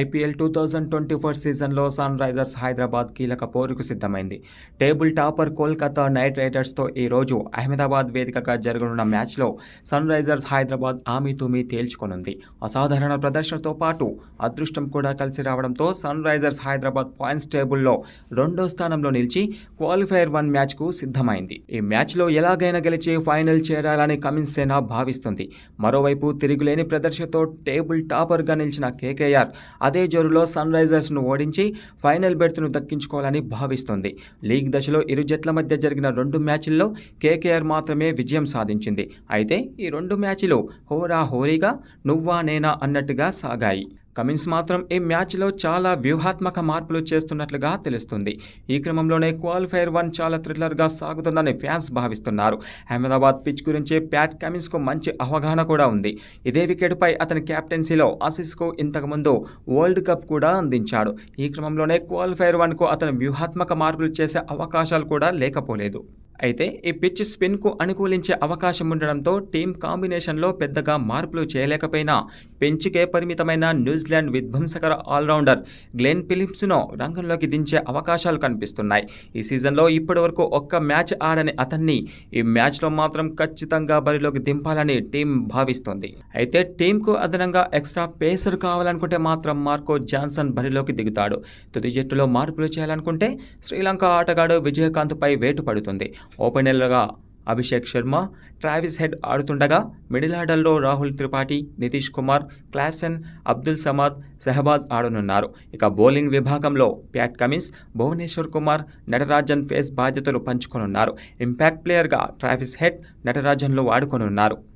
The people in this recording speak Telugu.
IPL two thousand twenty four సీజన్లో సన్ రైజర్స్ హైదరాబాద్ కీలక పోరుకు సిద్ధమైంది. టేబుల్ టాపర్ కోల్కతా నైట్ రైడర్స్తో ఈ రోజు అహ్మదాబాద్ వేదికగా జరగనున్న మ్యాచ్లో సన్ రైజర్స్ హైదరాబాద్ ఆమెతూమి తేల్చుకొనుంది. అసాధారణ ప్రదర్శనతో పాటు అదృష్టం కూడా కలిసి రావడంతో సన్ రైజర్స్ హైదరాబాద్ పాయింట్స్ టేబుల్లో రెండో స్థానంలో నిలిచి క్వాలిఫైర్ వన్ మ్యాచ్కు సిద్ధమైంది. ఈ మ్యాచ్లో ఎలాగైనా గెలిచి ఫైనల్ చేరాలని కమిన్స్ సేనా భావిస్తుంది. మరోవైపు తిరుగులేని ప్రదర్శనతో టేబుల్ టాపర్గా నిలిచిన కేకేఆర్ అదే జోరులో సన్ రైజర్స్ను ఓడించి ఫైనల్ బెర్త్ను దక్కించుకోవాలని భావిస్తోంది. లీగ్ దశలో ఇరు జట్ల మధ్య జరిగిన రెండు మ్యాచ్ల్లో కేకేఆర్ మాత్రమే విజయం సాధించింది. అయితే ఈ రెండు మ్యాచ్లు హోరా హోరీగా నువ్వా నేనా అన్నట్టుగా సాగాయి. కమిన్స్ మాత్రం ఈ మ్యాచ్లో చాలా వ్యూహాత్మక మార్పులు చేస్తున్నట్లుగా తెలుస్తుంది. ఈ క్రమంలోనే క్వాలిఫైర్ వన్ చాలా థ్రిల్లర్గా సాగుతుందని ఫ్యాన్స్ భావిస్తున్నారు. అహ్మదాబాద్ పిచ్ గురించి ప్యాట్ కమిన్స్కు మంచి అవగాహన కూడా ఉంది. ఇదే వికెట్పై అతని కెప్టెన్సీలో ఆసిస్కు ఇంతకుముందు వరల్డ్ కప్ కూడా అందించాడు. ఈ క్రమంలోనే క్వాలిఫైర్ వన్కు అతను వ్యూహాత్మక మార్పులు చేసే అవకాశాలు కూడా లేకపోలేదు. అయితే ఈ పిచ్ స్పిన్కు అనుకూలించే అవకాశం ఉండడంతో టీం కాంబినేషన్లో పెద్దగా మార్పులు చేయలేకపోయినా పెంచుకే పరిమితమైన న్యూజిలాండ్ విధ్వంసకర ఆల్రౌండర్ గ్లెన్ ఫిలిప్స్ను రంగంలోకి దించే అవకాశాలు కనిపిస్తున్నాయి. ఈ సీజన్లో ఇప్పటివరకు ఒక్క మ్యాచ్ ఆడని అతన్ని ఈ మ్యాచ్లో మాత్రం ఖచ్చితంగా బరిలోకి దింపాలని టీం భావిస్తోంది. అయితే టీంకు అదనంగా ఎక్స్ట్రా పేసర్ కావాలనుకుంటే మాత్రం మార్కో జాన్సన్ బరిలోకి దిగుతాడు. తుది జట్టులో మార్పులు చేయాలనుకుంటే శ్రీలంక ఆటగాడు విజయకాంత్పై వేటు పడుతుంది. ఓపెనర్లుగా అభిషేక్ శర్మ ట్రావిస్ హెడ్ ఆడుతుండగా మిడిల్ ఆర్డర్లో రాహుల్ త్రిపాఠి నితీష్ కుమార్ క్లాసెన్ అబ్దుల్ సమాద్ సెహబాజ్ ఆడనున్నారు. ఇక బౌలింగ్ విభాగంలో Pat Cummins Bhuvneshwar Kumar Natarajan pace బాధ్యతలు పంచుకొనున్నారు. ఇంపాక్ట్ ప్లేయర్గా ట్రావిస్ హెడ్ నటరాజన్లు ఆడుకొనున్నారు.